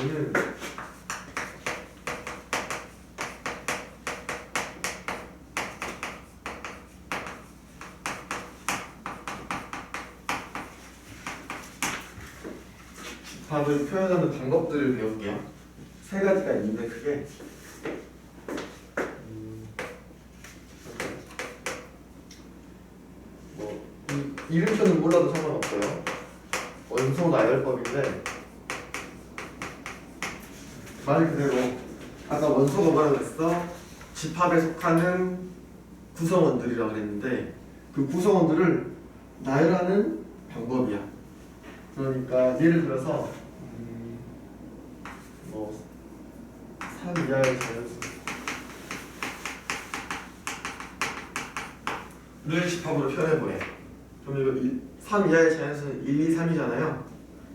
얘는 집합을 표현하는 방법들을 배울게요. 세 가지가 있는데 크게 음, 뭐 이, 이름표는 몰라도 상관없어요. 원소 나열법인데 말 그대로 아까 원소가 뭐라고 했어? 집합에 속하는 구성원들이라고 그랬는데 그 구성원들을 나열하는 방법이야. 그러니까 예를 들어서 음, 뭐3 이하의 자연수 를 집합으로 표현해보래. 그럼 이거 이- 3 이하의 자연수는 1, 2, 3이잖아요.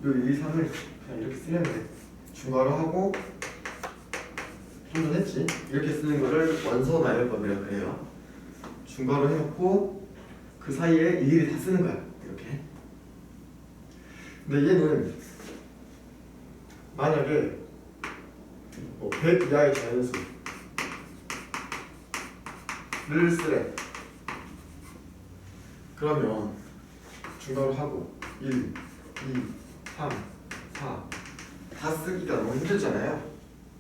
이 1, 2, 3을 그냥 이렇게 쓰면 돼. 중괄호 하고 좀전 했지. 이렇게 쓰는 거를 원소 나열법이라고 해요. 중괄호 해놓고 그 사이에 일일이 다 쓰는 거야. 이렇게. 근데 얘는 만약에 뭐 100 이하의 자연수를 쓰래. 그러면 중괄호 하고 1, 2, 3, 4 다 쓰기가 너무 힘들잖아요.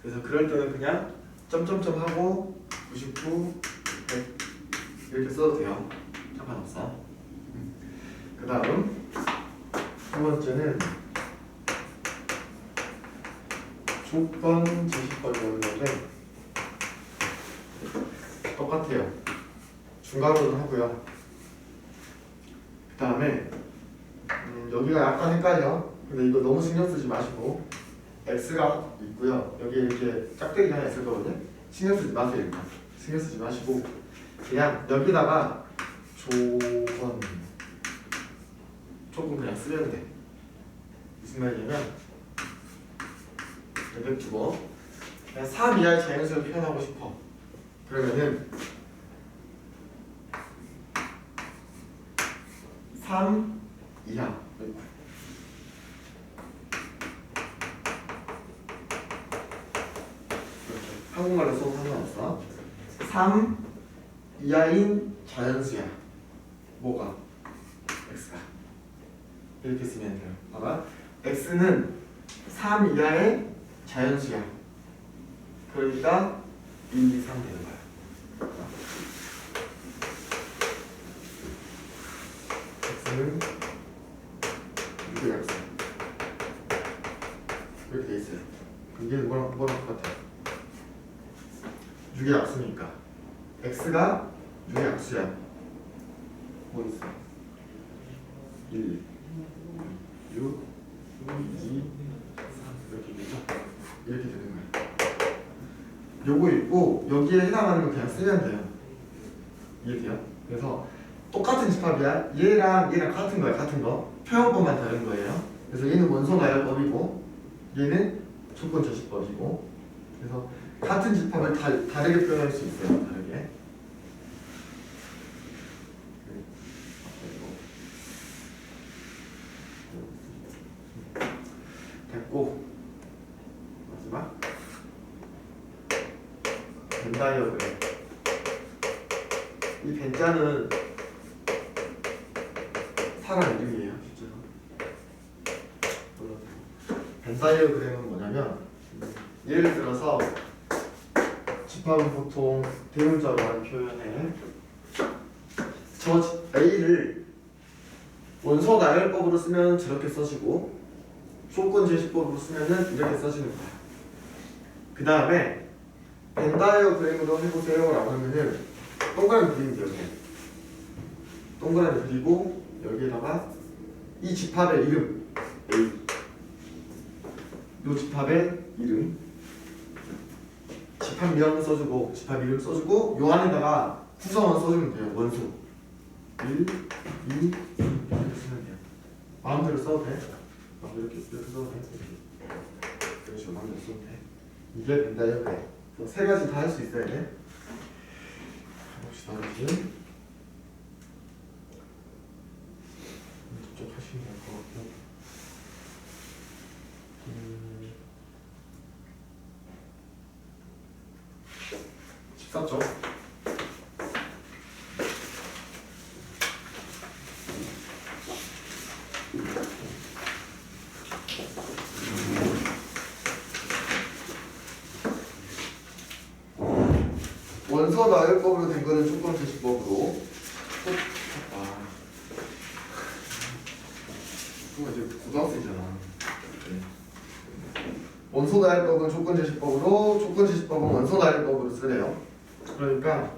그래서 그럴 때는 그냥 점점점 하고 99, 100 이렇게 써도 돼요. 상관없어. 그 다음 두 번째는 조건 제시법이었는데 똑같아요. 중괄호는 하고요. 그 다음에 음, 여기가 약간 헷갈려. 근데 이거 너무 신경 쓰지 마시고 x가 있고요. 여기 이렇게 짝대기 하나 있을 거거든요. 신경 쓰지 마세요. 신경 쓰지 마시고 그냥 여기다가 조건 조금 그냥 쓰면 돼. 무슨 말이냐면 여기 두고 그냥 3 이하의 자연수를 표현하고 싶어. 그러면은 3 이하 이렇게 한국말로 써도 상관없어. 3 이하인 자연수야. 뭐가? x가. 이렇게 쓰면 돼요. 봐봐. X는 3 이하의 자연수야. 그러니까 1, 2, 3 되는 거야. X는 이게 약수 이렇게 돼 있어요. 이게 뭐랑 뭐랑 똑같아 6의 약수니까 x가 6의 약수야 뭐 있어 1 6 2 3 이렇게 되죠 이렇게 되는 거야 요거 있고 여기에 해당하는 거 그냥 쓰면 돼요 이해돼요? 그래서 똑같은 집합이야. 얘랑 얘랑 같은 거야, 같은 거. 표현법만 다른 거예요. 그래서 얘는 원소 나열법이고 얘는 조건 제시법이고 그래서 같은 집합을 다, 다르게 표현할 수 있어요, 다르게. 됐고 마지막 벤다이어그램 이 벤자는 사람 이름이에요, 실제로. 벤다이어그램은 뭐냐면 예를 들어서 집합은 보통 대문자로만 표현해. 저 A를 원소 나열법으로 쓰면 저렇게 써지고 조건 제시법으로 쓰면은 이렇게 써지는 거야. 그 다음에 벤다이어그램으로 해보세요 라고 하면은 동그라미 그리면 돼요. 동그라미 그리고 여기에다가 이 집합의 이름 A 이 집합의 이름 집합 명 써주고 집합 이름 써주고 요 안에다가 구성원 써주면 돼요. 원소 1, 2 이렇게 쓰면 돼요. 마음대로 써도 돼. 마음대로 이렇게, 써도 돼. 이런 식으로 마음대로 써도 돼. 이게. 그래. 그래서 세 가지 다 할 수 있어야 돼. 해봅시다. 다시. 저쪽 하시면 될 것 같고. 음, 14쪽. 원서 나열법으로 된 거는 조건 제시법으로 아 그거 이제 고등학생이잖아 네. 원소 나열법은 조건 제시법으로 조건 제시법은 원소 나열법으로 쓰래요 그러니까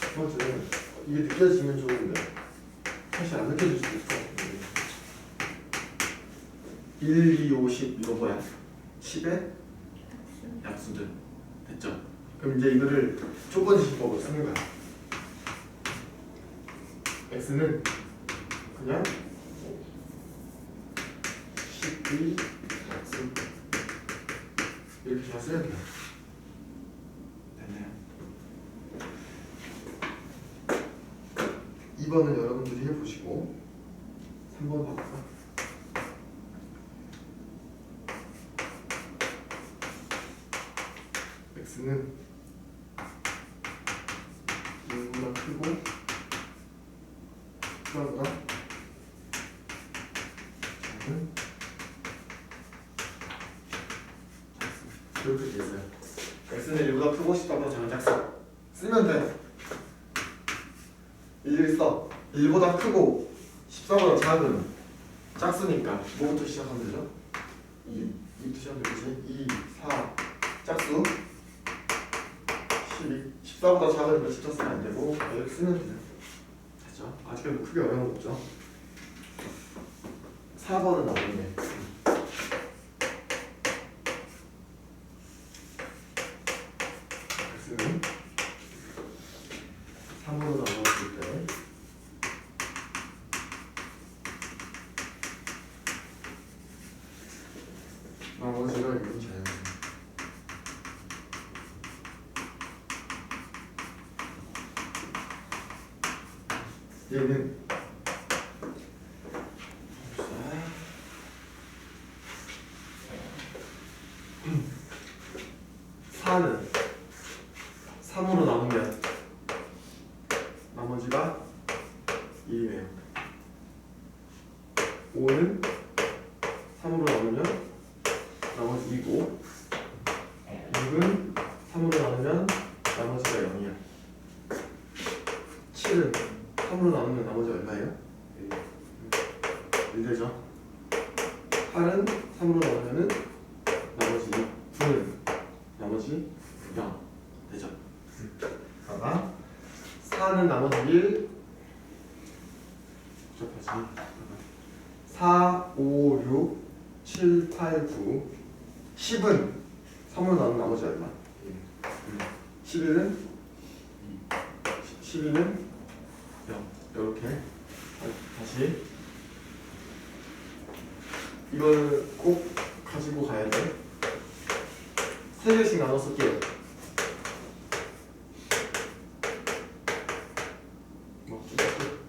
첫 번째는 이게 느껴지면 좋은데 사실 안 느껴질 수도 있어 1, 2, 5, 10 이거 뭐야? 10의 약수들 됐죠? 그럼 이제 이거를 조건 지시법으로 쓰는 거야. x는 그냥 12 x 이렇게 그냥 쓰면 돼요. 2번은 여러분들이 해보시고 3번 바꿔서 x는 2보다 크고 1보다 작은 작습 이렇게 되세요. x는 1보다 크고 10보다 작은 작습 쓰면 돼요 114 1보다 크고 14보다 작은 짝수니까 뭐부터 시작하면 되죠? 2 2부터 시작하면 되지 2 4 짝수 12 14보다 작으니까 진짜 쓰면 안 되고 이렇게 쓰면 돼요 됐죠? 아직까지 크게 어려운 거 없죠? 4번은 나오네 쓰는 3번은 나오네 얘는 4는 3으로 나누면 나머지가 1이네요 5는 3으로 나누면 나머지 2고 6은 3으로 나누면 나머지가 0이야 7은 3으로 나누면 나머지 얼마예요? 1 되죠? 8은 3으로 나누면은 나머지 9는 나머지 0 되죠? 봐봐 4는 나머지 1 접하지. 4, 5, 6, 7, 8, 9 10은. 3으로 나누면 나머지 얼마? 11은? 12는 0 이렇게. 다시. 이걸 꼭 가지고 가야 돼. 세 개씩 나눠 쓸게요. 뭐, 쭉, 쭉.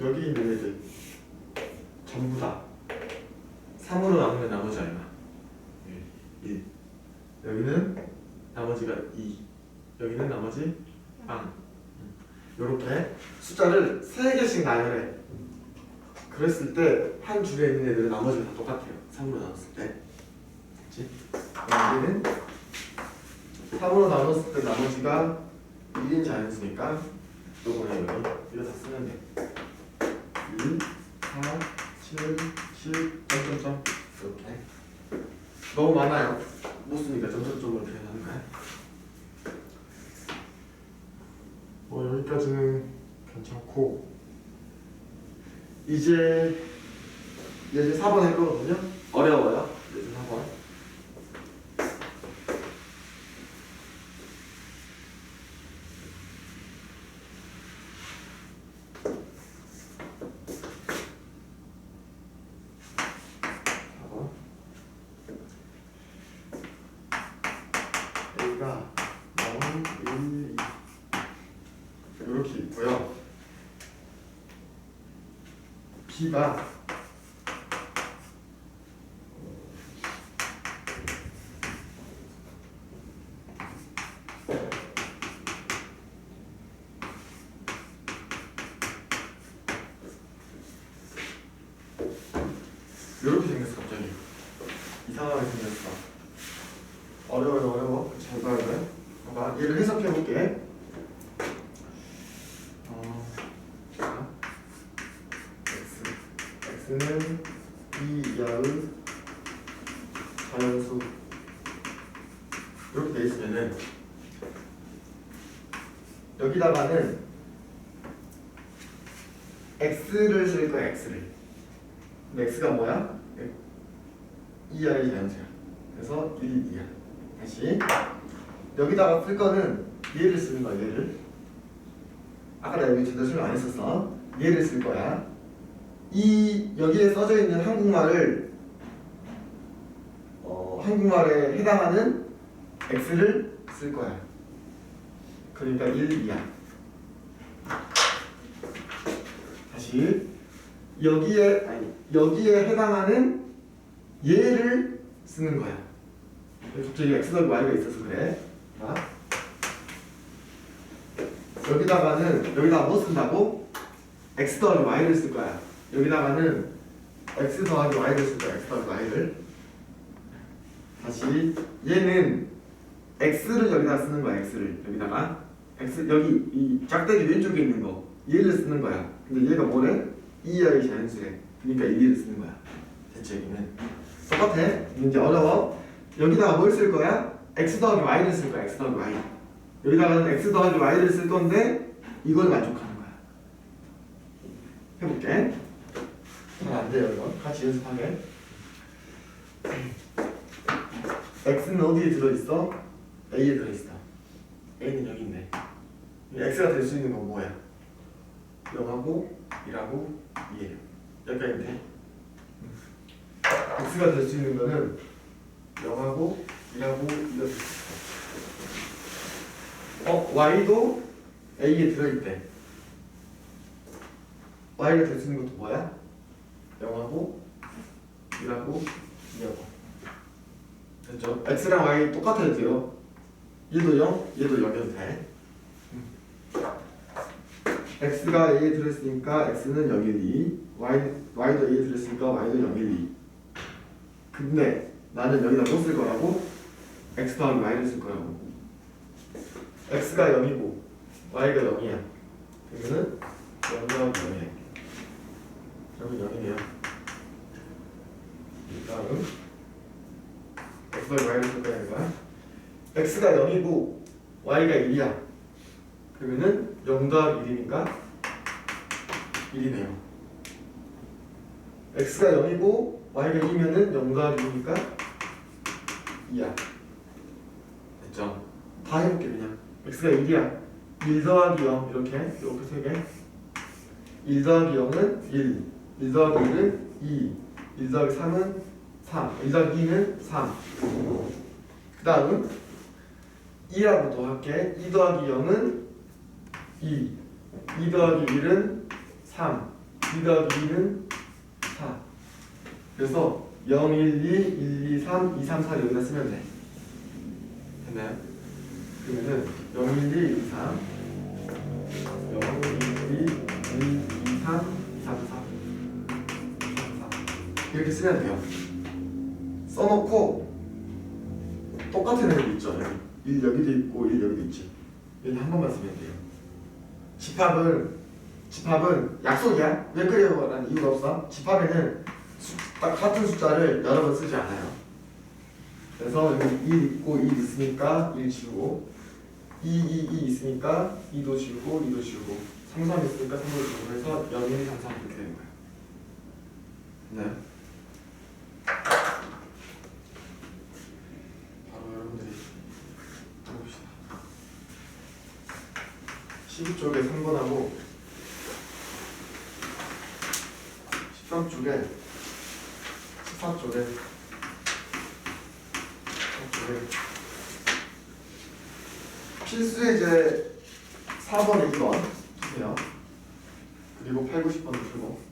여기 있는 애들 전부 다 3으로 나누면 나머지 얼마? 1. 여기는 나머지가 2. 여기는 나머지 빵. 이렇게 숫자를 세 개씩 나열해. 그랬을 때 한 줄에 있는 애들은 나머지가 다 똑같아요. 3으로 나눴을 때. 그렇지? 여기는 3으로 나눴을 때 나머지가 1인 자연수니까 요거네 여기 이거 다 쓰면 돼. 1, 4, 7, 7, 점점점 이렇게 너무 많아요. 못 쓰니까 점점점으로 표현하는 거야. 뭐 여기까지는 괜찮고 이제 예제 4번 할 거거든요. 어려워요. B가 이렇게 생겼어 갑자기. 이상하게 생겼어. 어려워요 어려워. 잘 봐야 돼. 봐봐 얘를 해석해 볼게. X는 2 이하의 자연수 이렇게 돼 있으면은 여기다가는 x를 쓸 거야, x를. x가 뭐야? 2 이하의 자연수야. 그래서 1, 2야. 다시 여기다가 쓸 거는 얘를 쓰는 거야, 얘를. 아까 나 여기 제대로 설명 안 했었어. 얘를 쓸 거야. 이 여기에 써져 있는 한국말을 어, 한국말에 해당하는 x를 쓸 거야. 그러니까 1, 2야. 다시 여기에 아니 여기에 해당하는 얘를 쓰는 거야. 갑자기 x 더하기 y가 있어서 그래. 자, 여기다가는 여기다가 뭐 쓴다고? x 더하기 y를 쓸 거야. 여기다가는 x 더하기 y를 쓸 거야. x 더하기 y를. 다시 얘는 x를 여기다 쓰는 거야. x를 여기다가 x 여기 이 짝대기 왼쪽에 있는 거 얘를 쓰는 거야. 근데 얘가 뭐래? 2야의 자연수래. 그러니까 1을 쓰는 거야. 대체 여기는 똑같아. 이제 어려워. 여기다가 뭘 쓸 거야? x 더하기 y를 쓸 거야. x 더하기 y. 여기다가는 x 더하기 y를 쓸 건데 이걸 만족하는 거야. 해볼게. 잘안 돼요 이거. 같이 연습하게. x는 어디에 들어있어? a에 들어있어. a는 여기 있네. x가 될 수 있는 건 뭐야? 0하고 1하고 2예요. 여기까지 돼? x가 될 수 있는 거는 0하고 1하고 2가 어? y도 a에 들어있대. y가 될 수 있는 것도 뭐야? 0하고 1하고 2하고 됐죠? x랑 y 똑같아야 돼요. 얘도 0, 얘도 0이어도 돼. x가 a에 들어있으니까 x는 0, 1, 2 y, y도 a에 들어있으니까 y도 0, 1, 2 근데 나는 여기다 뭐 쓸 거라고? x 더하기 y를 쓸 거라고 x가 0이고 y가 0이야 그러면은 0 더하기 0이야 여기 0이네요 다음 x 더하기 y를 쓸 거야 이거야 x가 0이고 y가 1이야 그러면은 0 더하기 1이니까 1이네요. x가 0이고 y가 2면은 0 더하기 2니까 2야. 됐죠? 다 해볼게 그냥. x가 1이야. 1 더하기 0 이렇게 이렇게 세 개. 1 더하기 0은 1. 1 더하기 1은 2. 1 더하기 3은 3. 1 더하기 2는 3. 그 다음 2라고 더할게. 2 더하기 0은 2 2 더하기 1은 3 2 더하기 2는 4 그래서 0, 1, 2, 1, 2, 3, 2, 3, 4 여기다 쓰면 돼 됐나요? 그러면은 0, 1, 2, 1, 2, 3 0, 1, 2, 1, 2, 3, 3, 4 3, 4 이렇게 쓰면 돼요 써놓고 똑같은 애들 있죠 여기 1 여기도 있고 1 여기도 있지 여기 한 번만 쓰면 돼요 집합은 집합은 약속이야. 왜 그래요 라는 이유가 없어. 집합에는 수, 딱 같은 숫자를 여러 번 쓰지 않아요. 그래서 여기 1 있고 1 있으니까 1 지우고 2, 2, 2 있으니까 2도 지우고 2도 지우고 3, 3 있으니까 3도 지우고 해서 0, 1, 3, 3 이렇게 되는. 됐나요? 바로 여러분들이 해봅시다. 12쪽에 3번하고 13쪽에 14쪽에 14쪽에 필수 예제 4번, 2번 주세요. 그리고 8, 9, 10번도 풀고 이거 다